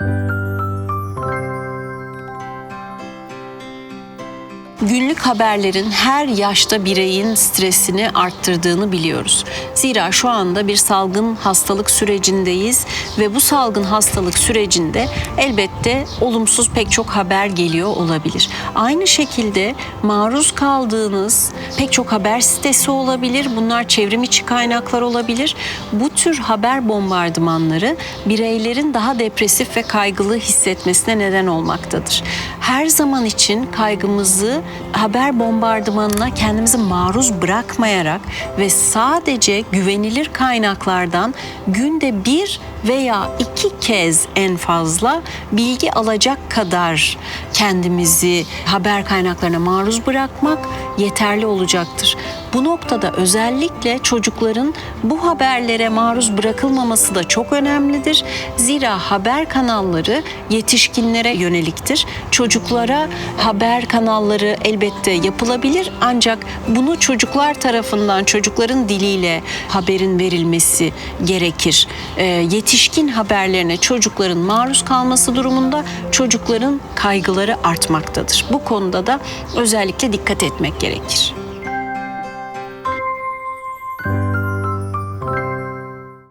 Música Günlük haberlerin her yaşta bireyin stresini arttırdığını biliyoruz. Zira şu anda bir salgın hastalık sürecindeyiz ve bu salgın hastalık sürecinde elbette olumsuz pek çok haber geliyor olabilir. Aynı şekilde maruz kaldığınız pek çok haber sitesi olabilir. Bunlar çevrim içi kaynaklar olabilir. Bu tür haber bombardımanları bireylerin daha depresif ve kaygılı hissetmesine neden olmaktadır. Her zaman için kaygımızı haber bombardımanına kendimizi maruz bırakmayarak ve sadece güvenilir kaynaklardan günde bir veya iki kez en fazla bilgi alacak kadar kendimizi haber kaynaklarına maruz bırakmak yeterli olacaktır. Bu noktada özellikle çocukların bu haberlere maruz bırakılmaması da çok önemlidir. Zira haber kanalları yetişkinlere yöneliktir. Çocuklara haber kanalları elbette yapılabilir ancak bunu çocuklar tarafından çocukların diliyle haberin verilmesi gerekir. Ee, yetişkin haberlerine çocukların maruz kalması durumunda çocukların kaygıları artmaktadır. Bu konuda da özellikle dikkat etmek gerekir.